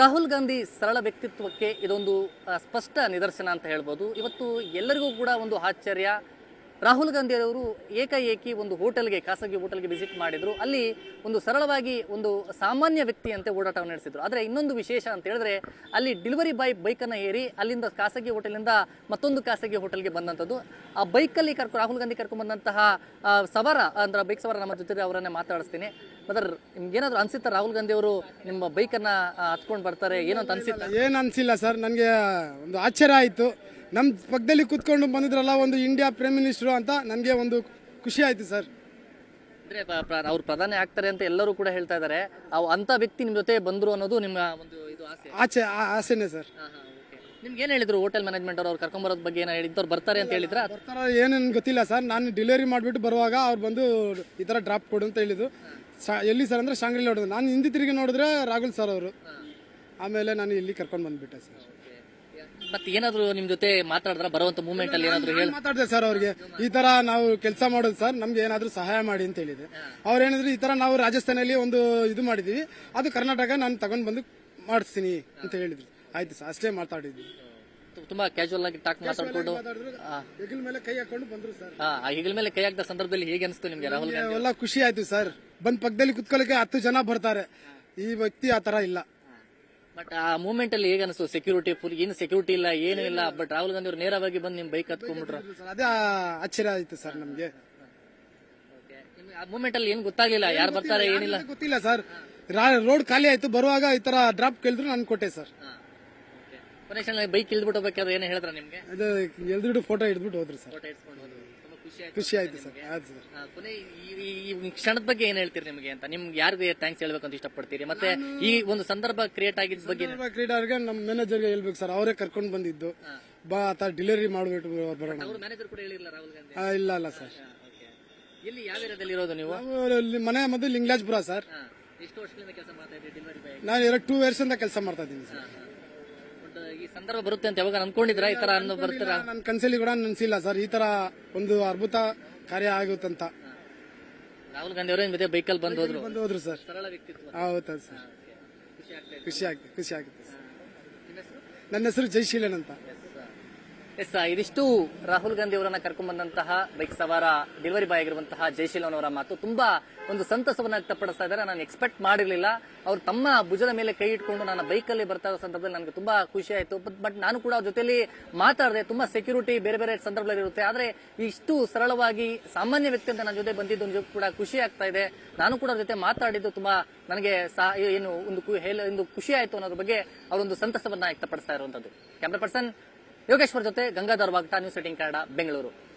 ರಾಹುಲ್ ಗಾಂಧಿ ಸರಳ ವ್ಯಕ್ತಿತ್ವಕ್ಕೆ ಇದೊಂದು ಸ್ಪಷ್ಟ ನಿದರ್ಶನ ಅಂತ ಹೇಳ್ಬೋದು. ಇವತ್ತು ಎಲ್ಲರಿಗೂ ಕೂಡ ಒಂದು ಆಶ್ಚರ್ಯ. ರಾಹುಲ್ ಗಾಂಧಿ ಅವರು ಏಕಾಏಕಿ ಒಂದು ಹೋಟೆಲ್ಗೆ ಖಾಸಗಿ ಹೋಟೆಲ್ಗೆ ವಿಸಿಟ್ ಮಾಡಿದ್ರು. ಅಲ್ಲಿ ಒಂದು ಸರಳವಾಗಿ ಒಂದು ಸಾಮಾನ್ಯ ವ್ಯಕ್ತಿಯಂತೆ ಓಡಾಟವನ್ನು ನಡೆಸಿದ್ರು. ಆದರೆ ಇನ್ನೊಂದು ವಿಶೇಷ ಅಂತ ಹೇಳಿದ್ರೆ ಅಲ್ಲಿ ಡೆಲಿವರಿ ಬಾಯ್ ಬೈಕನ್ನು ಏರಿ ಅಲ್ಲಿಂದ ಖಾಸಗಿ ಹೋಟೆಲಿಂದ ಮತ್ತೊಂದು ಖಾಸಗಿ ಹೋಟೆಲ್ಗೆ ಬಂದಂಥದ್ದು. ಆ ಬೈಕಲ್ಲಿ ಕರ್ಕೊ ರಾಹುಲ್ ಗಾಂಧಿ ಕರ್ಕೊಂಡು ಬಂದಂತಹ ಆ, ಸವಾರ ಅಂದ್ರೆ ಬೈಕ್ ಸವಾರ ನಮ್ಮ ಜೊತೆ ಅವರನ್ನೇ ಮಾತಾಡಿಸ್ತೀನಿ. ಬದರ್ ನಿಮ್ಗೇನಾದ್ರು ಅನ್ಸುತ್ತಾ ರಾಹುಲ್ ಗಾಂಧಿ ಅವರು ನಿಮ್ಮ ಬೈಕನ್ನ ಹತ್ಕೊಂಡು ಬರ್ತಾರೆ? ಏನೋ ಅಂತ ಅನ್ಸುತ್ತಾ ಏನು ಅನಿಸಿಲ್ಲ ಸರ್. ನನಗೆ ಒಂದು ಆಶ್ಚರ್ಯ ಆಯಿತು. ನಮ್ಮ ಪಕ್ಕದಲ್ಲಿ ಕೂತ್ಕೊಂಡು ಬಂದಿದ್ರಲ್ಲ ಒಂದು ಇಂಡಿಯಾ ಪ್ರೈಮ್ ಮಿನಿಸ್ಟ್ರು ಅಂತ ನನಗೆ ಒಂದು ಖುಷಿ ಆಯಿತು ಸರ್. ಅಂದ್ರೆ ಅವ್ರು ಪ್ರಧಾನಿ ಆಗ್ತಾರೆ ಅಂತ ಎಲ್ಲರೂ ಕೂಡ ಹೇಳ್ತಾ ಇದ್ದಾರೆ. ಅವು ಅಂತ ವ್ಯಕ್ತಿ ನಿಮ್ಮ ಜೊತೆ ಬಂದರು ಅನ್ನೋದು ನಿಮ್ಮ ಒಂದು ಇದು ಆಸೆ. ಆಚೆ ಆ- ಆಸೆನೇ ಸರ್. ನಿಮ್ಗೆ ಏನು ಹೇಳಿದ್ರು ಹೋಟೆಲ್ ಮ್ಯಾನೇಜ್ಮೆಂಟ್ ಅವ್ರು ಅವ್ರು ಕರ್ಕೊಂಬರೋದ್ ಬಗ್ಗೆ ಏನೋ ಹೇಳಿದ್ರು ಬರ್ತಾರೆ ಅಂತ ಹೇಳಿದ್ರೆ? ಬರ್ತಾರ ಏನೇನು ಗೊತ್ತಿಲ್ಲ ಸರ್. ನಾನು ಡೆಲಿವರಿ ಮಾಡಿಬಿಟ್ಟು ಬರುವಾಗ ಅವ್ರು ಬಂದು ಈ ಥರ ಡ್ರಾಪ್ ಕೊಡು ಅಂತ ಹೇಳಿದ್ದು ಸಾ ಎಲ್ಲಿ ಸರ್ ಅಂದರೆ ಶಾಂಗ್ರಿಲಿ ನೋಡಿದ್ರು. ನಾನು ಹಿಂದಿ ತಿರುಗಿ ನೋಡಿದ್ರೆ ರಾಹುಲ್ ಸರ್ ಅವರು. ಆಮೇಲೆ ನಾನು ಇಲ್ಲಿ ಕರ್ಕೊಂಡು ಬಂದುಬಿಟ್ಟೆ ಸರ್. ಮತ್ತೆ ಏನಾದ್ರು ನಿಮ್ ಜೊತೆ ಮಾತಾಡಿದ್ರ ಬರುವಂತ ಮೂವ್ಮೆಂಟ್ ಅಲ್ಲಿ ಏನಾದ್ರು ಹೇಳಿ. ಮಾತಾಡಿದೆ ಸರ್ ಅವ್ರಿಗೆ. ಈ ತರ ನಾವು ಕೆಲಸ ಮಾಡೋದು ಸರ್ ನಮ್ಗೆ ಏನಾದ್ರೂ ಸಹಾಯ ಮಾಡಿ ಅಂತ ಹೇಳಿದೆ. ಅವ್ರು ಏನಿದ್ರು ಈ ತರ ನಾವು ರಾಜಸ್ಥಾನಲ್ಲಿ ಒಂದು ಇದು ಮಾಡಿದೀವಿ. ಅದು ಕರ್ನಾಟಕ ನಾನು ತಗೊಂಡ್ ಬಂದು ಮಾಡಿಸ್ತೀನಿ ಅಂತ ಹೇಳಿದ್ರು. ಆಯ್ತು ಸರ್ ಅಷ್ಟೇ ಮಾತಾಡಿದ್ವಿ. ತುಂಬಾ ಕ್ಯಾಶುವಲ್ ಆಗಿ ಟಾಕ್ ಮಾತಾಡ್ಕೊಂಡು ಹೆಗಲ್ ಮೇಲೆ ಕೈ ಹಾಕೊಂಡು ಬಂದ್ರು ಸರ್ ಆ, ಆ ಮೇಲೆ ಕೈ ಹಾಕಿದ ಸಂದರ್ಭದಲ್ಲಿ ಹೇಗೆ ಅನಿಸ್ತು ನಿಮ್ಗೆ ರಾಹುಲ್ ಎಲ್ಲ ಖುಷಿ ಆಯ್ತು ಸರ್ ಬಂದ್ ಪಕ್ಕದಲ್ಲಿ ಕುತ್ಕೊಳ್ಳಿಕ್ಕೆ ಹತ್ತು ಜನ ಬರ್ತಾರೆ. ಈ ವ್ಯಕ್ತಿ ಆ ತರ ಇಲ್ಲ. ಬಟ್ ಆ ಮೂಮೆಂಟ್ ಅಲ್ಲಿ ಹೇಗೆ ಅನಿಸ್ತು? ಸೆಕ್ಯೂರಿಟಿ ಫುಲ್ ಏನು ಸೆಕ್ಯೂರಿಟಿ ಇಲ್ಲ ಏನೂ ಇಲ್ಲ ಬಟ್ ರಾಹುಲ್ ಗಾಂಧಿ ಅವರು ನೇರವಾಗಿ ಬಂದು ನಿಮ್ ಬೈಕ್ ಹತ್ಕೊಂಡ್ಬಿಟ್ರು ಸರ್, ಅದೇ ಆಶ್ಚರ್ಯ ಆಯ್ತು ಸರ್ ನಮ್ಗೆ. ಆ ಮೂಮೆಂಟ್ ಅಲ್ಲಿ ಏನು ಗೊತ್ತಾಗ್ಲಿಲ್ಲ? ಯಾರು ಬರ್ತಾರೆ ಏನಿಲ್ಲ? ಗೊತ್ತಿಲ್ಲ ಸರ್. ರೋಡ್ ಖಾಲಿ ಆಯ್ತು ಬರುವಾಗ ಈ ತರ ಡ್ರಾಪ್ ಕೇಳಿದ್ರು ನಾನು ಕೊಟ್ಟೆ ಸರ್. ಬೈಕ್ ಇಳ್ದ್ಬಿಟ್ಟು ಹೋಗ್ಬೇಕಾದ್ರೆ ಏನು ಹೇಳಿದ್ರ ನಿಮ್ಗೆ? ಅದು ಎಲ್ದಿಟ್ಟು ಫೋಟೋ ಹಿಡಿದ್ಬಿಟ್ಟು ಹೋದ್ರು ಸರ್. ಫೋಟೋ ಇಡ್ಸ್ಕೊಂಡು ಖುಷಿ ಆಯ್ತು ಸರ್. ಆಯ್ತು ಸರ್. ಕೊನೆ ಈ- ಈ- ಈ ಕ್ಷಣದ ಬಗ್ಗೆ ಏನ್ ಹೇಳ್ತೀರಿ ನಿಮಗೆ ಅಂತ? ನಿಮ್ಗೆ ಯಾರಿಗೆ ಥ್ಯಾಂಕ್ಸ್ ಹೇಳ್ಬೇಕಂತ ಅಂತ ಇಷ್ಟಪಡ್ತೀರಿ? ಮತ್ತೆ ಈ ಒಂದು ಸಂದರ್ಭ ಕ್ರಿಯೇಟ್ ಆಗಿದ್ದ ಬಗ್ಗೆ ಕ್ರೀಡಾ ಅವ್ರಿಗೆ ನಮ್ಮ ಮ್ಯಾನೇಜರ್ಗೆ ಹೇಳ್ಬೇಕು ಸರ್. ಅವರೇ ಕರ್ಕೊಂಡು ಬಂದಿದ್ದು. ಬಾ ಆತ ಡೆಲಿವರಿ ಮಾಡ್ಬಿಟ್ಟು ಬರೋಣ ಅವ್ರ ಮ್ಯಾನೇಜರ್ ಕೂಡ ಹೇಳಿಲ್ಲ ರಾಹುಲ್ ಗಾಂಧಿ? ಆ, ಇಲ್ಲ ಅಲ್ಲ ಸರ್. ಇಲ್ಲಿ ಯಾವ ಏರಿಯಾದಲ್ಲಿ ಇರೋದು ನೀವು? ನಾವು ಇಲ್ಲಿ ಮನೆ ಮದ್ದು ಲಿಂಗ್ಲಾಜ್ಪುರ ಸರ್. ಹಾ. ಎಷ್ಟು ವರ್ಷದಿಂದ ಕೆಲಸ ಮಾಡ್ತಾ ಇದ್ದೀರಿ ಡೆಲಿವರಿ ಬಾಯ್ ನಾನು ಎರಡು ಟೂ ಇಯರ್ಸ್ ಇಂದ ಕೆಲಸ ಮಾಡ್ತಾ ಇದ್ದೀನಿ ಸರ್. ಈ ಸಂದರ್ಭ ಬರುತ್ತೆ ಅಂತ ಯಾವಾಗ ಅನ್ಕೊಂಡಿದ್ರ ಈ ತರ ಅನ್ನೋ ಬರ್ತೀರಾ? ನನ್ನ ಕನ್ಸಲ್ಲಿ ಕೂಡ ನೆನ್ಸಿಲ್ಲ ಸರ್. ಈ ತರ ಒಂದು ಅದ್ಭುತ ಕಾರ್ಯ ಆಗುತ್ತಂತ. ರಾಹುಲ್ ಗಾಂಧಿ ಅವರೇ ಜೊತೆ ಬೈಕಲ್ಲಿ ಬಂದು ಹೋದ್ರು. ಬಂದು ಹೋದ್ರು ಸರ್. ಸರಳ ವ್ಯಕ್ತಿತ್ವ. ಹೌದಾ ಸರ್. ಖುಷಿ ಆಗ್ತಾ ಖುಷಿ ಆಗ್ತದೆ ಖುಷಿ ಆಗುತ್ತೆ ಸರ್? ನನ್ನ ಹೆಸರು ಜೈಶೀಲನ್ ಅಂತ. ಎಸ್, ಇದಿಷ್ಟು ರಾಹುಲ್ ಗಾಂಧಿ ಅವರನ್ನ ಕರ್ಕೊಂಡ್ ಬಂದಂತಹ ಬೈಕ್ ಸವಾರ, ಡೆಲಿವರಿ ಬಾಯ್ ಆಗಿರುವಂತಹ ಜಯಶೀಲನ್ ಅವರ ಮಾತು. ತುಂಬಾ ಒಂದು ಸಂತಸವನ್ನ ವ್ಯಕ್ತಪಡಿಸ್ತಾ ಇದ್ದಾರೆ. ನಾನು ಎಕ್ಸ್ಪೆಕ್ಟ್ ಮಾಡಿರಲಿಲ್ಲ. ಅವ್ರು ತಮ್ಮ ಭುಜದ ಮೇಲೆ ಕೈ ಇಟ್ಕೊಂಡು ನನ್ನ ಬೈಕಲ್ಲಿ ಬರ್ತಾ ಇರೋ ಸಂದರ್ಭದಲ್ಲಿ ನನಗೆ ತುಂಬಾ ಖುಷಿ ಆಯ್ತು. ಬಟ್ ನಾನು ಕೂಡ ಅವ್ರ ಜೊತೆಲಿ ಮಾತಾಡಿದೆ. ತುಂಬಾ ಸೆಕ್ಯೂರಿಟಿ ಬೇರೆ ಬೇರೆ ಸಂದರ್ಭದಲ್ಲಿ ಇರುತ್ತೆ. ಆದ್ರೆ ಇಷ್ಟು ಸರಳವಾಗಿ ಸಾಮಾನ್ಯ ವ್ಯಕ್ತಿ ನನ್ನ ಜೊತೆ ಬಂದಿದ್ದು ನಿಜಕ್ಕೂ ಕೂಡ ಖುಷಿ ಆಗ್ತಾ ಇದೆ. ನಾನು ಕೂಡ ಅವ್ರ ಜೊತೆ ಮಾತಾಡಿದ್ದು ತುಂಬಾ ನನಗೆ ಏನು, ಒಂದು ಖುಷಿ ಆಯ್ತು ಅನ್ನೋದ್ರ ಬಗ್ಗೆ ಅವರೊಂದು ಸಂತಸವನ್ನ ವ್ಯಕ್ತಪಡಿಸ್ತಾ ಇರುವಂತದ್ದು. ಕ್ಯಾಮ್ರಾ ಪರ್ಸನ್ ಯೋಗೇಶ್ವರ್ ಜೊತೆ ಗಂಗಾಧರ್ ವಾಗ್ಟಾ ನ್ಯೂಸ್ ಕನ್ನಡ ಬೆಂಗಳೂರು.